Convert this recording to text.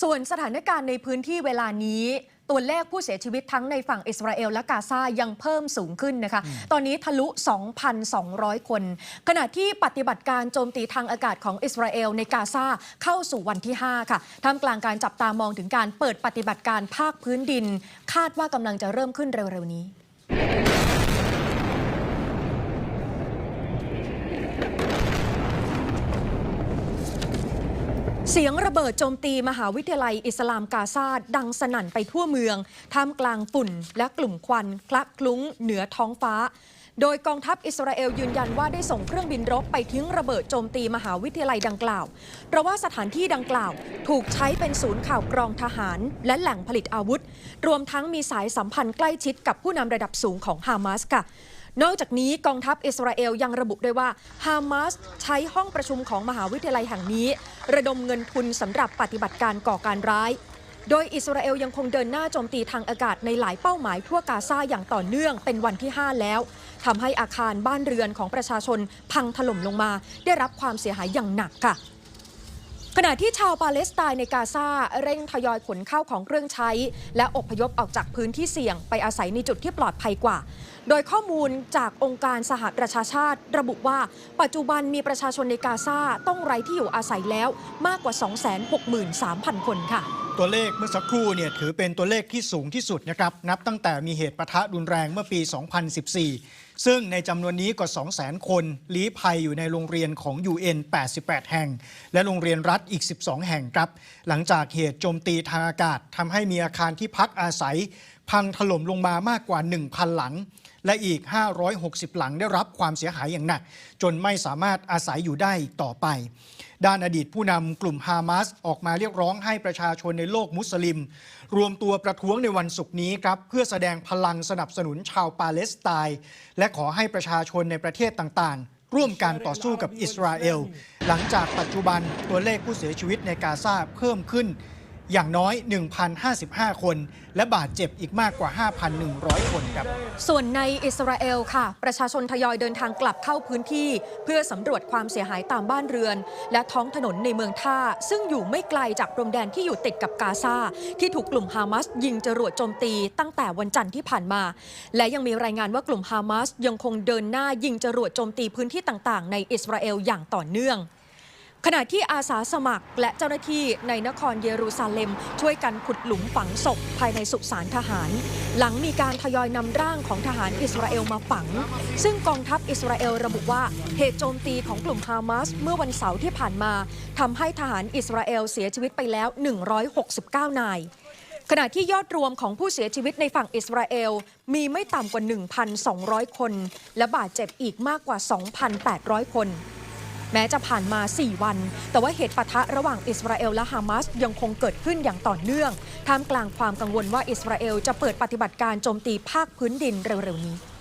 ส่วนสถานการณ์ในพื้นที่เวลานี้ ตัวเลขผู้เสียชีวิตทั้งในฝั่งอิสราเอลและกาซายังเพิ่มสูงขึ้นนะคะ ตอนนี้ทะลุ 2,200 คน ขณะที่ปฏิบัติการโจมตีทางอากาศของอิสราเอลในกาซาเข้าสู่วันที่ 5 ค่ะท่ามกลางการจับตามองถึงการเปิดปฏิบัติการภาคพื้นดิน คาดว่ากำลังจะเริ่มขึ้นเร็วๆนี้ เสียงระเบิดโจมตีมหาวิทยาลัยอิสลามกาซาดังสนั่นไปทั่วเมือง ท่ามกลางฝุ่นและกลุ่มควันคละคลุ้งเหนือท้องฟ้า โดยกองทัพอิสราเอลยืนยันว่าได้ส่งเครื่องบินรบไปทิ้งระเบิดโจมตีมหาวิทยาลัยดังกล่าว เพราะว่าสถานที่ดังกล่าว ถูกใช้เป็นศูนย์ข่าวกรองทหาร และแหล่งผลิตอาวุธ รวมทั้งมีสายสัมพันธ์ใกล้ชิดกับผู้นำระดับสูงของฮามาสค่ะ นอกจากนี้กองทัพอิสราเอลยังระบุด้วยว่าฮามาสใช้ห้องประชุมของมหาวิทยาลัยแห่งนี้ ระดมเงินทุนสำหรับปฏิบัติการก่อการร้าย โดยอิสราเอลยังคงเดินหน้าโจมตีทางอากาศในหลายเป้าหมายทั่วกาซาอย่างต่อเนื่องเป็นวันที่ 5 แล้วทำให้อาคารบ้านเรือนของประชาชนพังถล่มลงมา ได้รับความเสียหายอย่างหนักค่ะ ขณะที่ชาวปาเลสไตน์ในกาซาเร่งทยอยขนข้าวของเครื่องใช้ และอพยพออกจากพื้นที่เสี่ยงไปอาศัยในจุดที่ปลอดภัยกว่า โดยข้อมูลจากองค์การสหประชาชาติ ระบุว่า ปัจจุบันมีประชาชนในกาซาต้องไร้ที่อยู่อาศัยแล้วมากกว่า 263,000 คนค่ะ ตัวเลขเมื่อสักครู่เนี่ยถือเป็นตัวเลขที่สูงที่สุดนะครับนับตั้งแต่มีเหตุปะทะรุนแรงเมื่อปี 2014 ซึ่งในจำนวนนี้กว่า 200,000 คนลี้ภัยอยู่ในโรงเรียนของ UN 88 แห่ง และโรงเรียนรัฐอีก 12 แห่งครับ หลังจากเหตุโจมตีทางอากาศทำให้มีอาคารที่พักอาศัย พังถล่มลงมามากกว่า 1,000 หลัง และอีก 560 หลังได้รับความเสียหายอย่างหนัก จนไม่สามารถอาศัยอยู่ได้อีกต่อไป ด้านอดีตผู้นำกลุ่มฮามาสออกมาเรียกร้องให้ประชาชนในโลกมุสลิม รวมตัวประท้วงในวันศุกร์นี้ครับ เพื่อแสดงพลังสนับสนุนชาวปาเลสไตน์และขอให้ประชาชนในประเทศต่างๆ ร่วมการต่อสู้กับอิสราเอล หลังจากปัจจุบันตัวเลขผู้เสียชีวิตในกาซาเพิ่มขึ้น อย่างน้อย 1,055 คน และบาดเจ็บอีกมากกว่า 5,100 คนครับ ส่วนในอิสราเอลค่ะ ประชาชนทยอยเดินทางกลับเข้าพื้นที่ เพื่อสำรวจความเสียหายตามบ้านเรือน และท้องถนนในเมืองท่า ซึ่งอยู่ไม่ไกลจากพรมแดนที่อยู่ติดกับกาซาที่ถูกกลุ่มฮามาสยิงจรวดโจมตีตั้งแต่วันจันทร์ที่ผ่านมา และยังมีรายงานว่ากลุ่มฮามาสยังคงเดินหน้ายิงจรวดโจมตีพื้นที่ต่าง ๆ ในอิสราเอลอย่างต่อเนื่อง ขณะที่อาสาสมัครและเจ้าหน้าที่ในนครเยรูซาเล็ม ช่วยกันขุดหลุมฝังศพภายในสุสานทหาร หลังมีการทยอยนำร่างของทหารอิสราเอลมาฝัง ซึ่งกองทัพอิสราเอลระบุว่าเหตุโจมตีของกลุ่มฮามาสเมื่อวันเสาร์ที่ผ่านมาทำให้ทหารอิสราเอลเสียชีวิตไปแล้ว 169 นายขณะที่ยอดรวมของผู้เสียชีวิตในฝั่งอิสราเอลมีไม่ต่ำกว่า 1,200 คน และบาดเจ็บอีกมากกว่า 2,800 คน แม้จะผ่านมา 4 วัน แต่ว่าเหตุปะทะระหว่างอิสราเอลและฮามาสยังคงเกิดขึ้นอย่างต่อเนื่อง ท่ามกลางความกังวลว่าอิสราเอลจะเปิดปฏิบัติการโจมตีภาคพื้นดินเร็วๆนี้